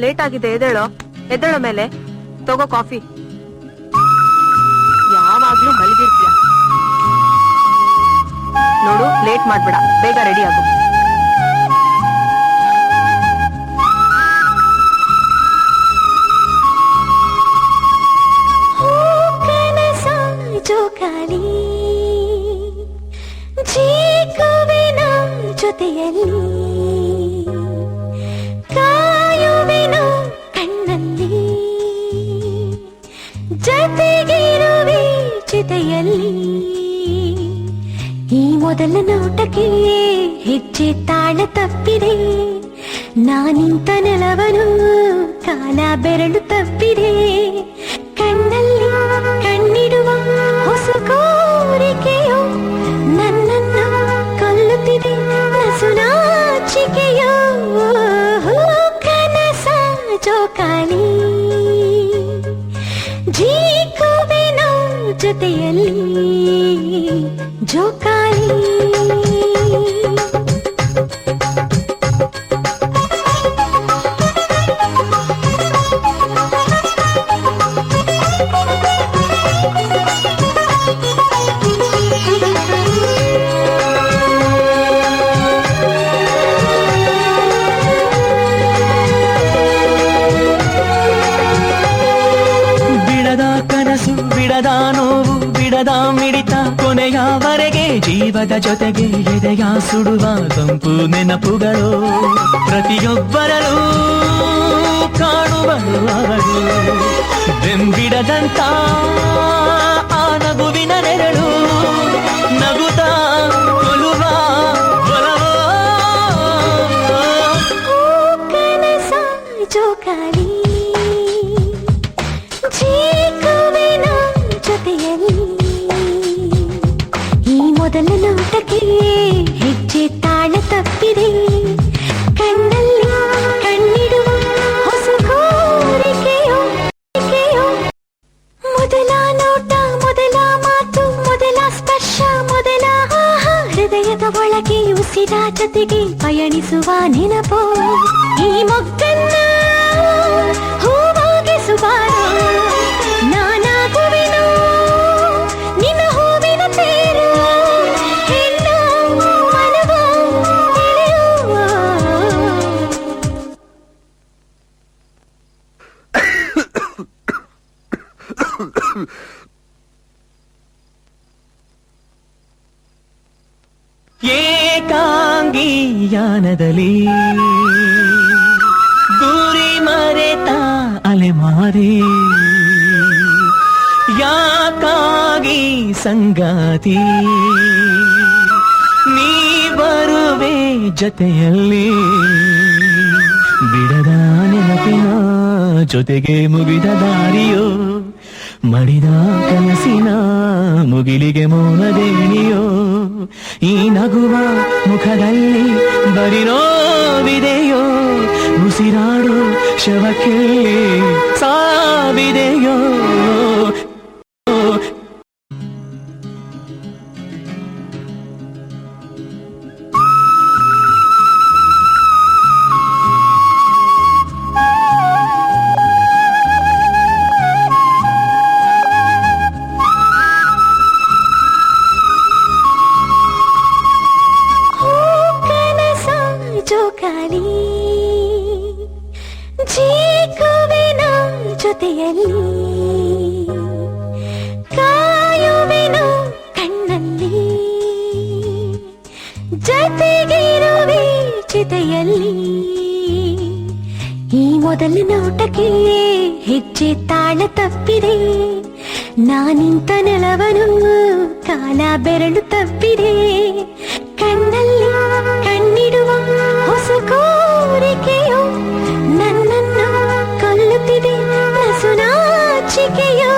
Late ಆಗಿದೆ, ಎದ್ದೇಳೋ. ಎದ್ದೇಳೋ ಮೇಲೆ. ತಗೋ ಕಾಫಿ. ಯಾವಾಗ್ಲೂ ಮಲಗಿರ್ತೀಯ. ನೋಡು, ಲೇಟ್ ಮಾಡ್ಬೇಡ. ಬೇಗ ರೆಡಿ ಆಗು. ಜೊತೆಯಲ್ಲಿ. ಜೊತೆಗಿರುವೆ ಜೊತೆಯಲ್ಲಿ. ಈ ಮೊದಲ ನೋಟಕ್ಕೆ ಹೆಜ್ಜೆ ತಾಳ ತಪ್ಪಿದೆ. ನಾನಿಂತ ನೆಲವನು ಕಾಲ ಬೆರಳು ತಪ್ಪಿದೆ. ಕಣ್ಣಲ್ಲಿ ಕಣ್ಣಿಡುವ ಹೊಸ ಕೋರಿಕೆಯು ನನ್ನನ್ನ ಕೊಲ್ಲುತ್ತಿದೆ. ನಸುನಾಚಿಕೆಯೋ ಕನಸ ಜೋಕಾಲಿ. ಜೊತೆಯಲ್ಲಿ ಜೋಕಾಲಿ ಬಿಡದ ಮಿಡಿತ ಕೊನೆಯವರೆಗೆ ಜೀವದ ಜೊತೆಗೆ ಎದೆಯ ಸುಡುವ ತಂಪು ನೆನಪುಗಳು ಪ್ರತಿಯೊಬ್ಬರಲ್ಲೂ ಕಾಣುವ ಬೆಂಬಿಡದಂತ ಒಳಗೆ ಉಸಿರ ಜೊತೆಗೆ ಪಯಣಿಸುವ ನೆನಪು ಈ ಮೊಗ್ಗನ್ನ ಹೂವಾಗಿಸುವಾರ ನಾನಾಗುವೆನು ನಿನ್ನ ಹೂವಿನ ತೇರು ಹೆಣ್ಣು ಮನವ ತಿಳಿಯುವ ಏಕಾಂಗಿಯಾನದಲ್ಲಿ ಗುರಿ ಮರೆತ ಅಲೆಮಾರಿ. ಯಾಕಾಗಿ ಸಂಗಾತಿ? ನೀ ಬರುವೆ ಜೊತೆಯಲ್ಲಿ. ಬಿಡದ ನೆನಪಿನ ಜೊತೆಗೆ ಮುಗಿದ ದಾರಿಯೋ? ಮಡಿದ ಕನಸಿನ ಮುಗಿಲಿಗೆ ಮೌನದೇಣಿಯೋ ಈ ನಗುವ ಮುಖದಲ್ಲಿ ಬರಿ ನೋವಿದೆಯೋ? ಉಸಿರಾಡು ಶವಕ್ಕೆ ಸಾವಿದೆಯೋ? ಜೋಕಾಲಿ ಜೀಕುವಿನ ಜೊತೆಯಲ್ಲಿ ಕಾಯುವಿನ ಕಣ್ಣಲ್ಲಿ. ಜೊತೆಗಿರುವೆ ಜೊತೆಯಲ್ಲಿ. ಈ ಮೊದಲ ನೋಟಕ್ಕೆ ಹೆಜ್ಜೆ ತಾಳ ತಪ್ಪಿದೆ. ನಾನಿಂತ ನೆಲವನು ಕಾಲ ಬೆರಳು ತಪ್ಪಿದೆ. ಶಿಕೆಯೋ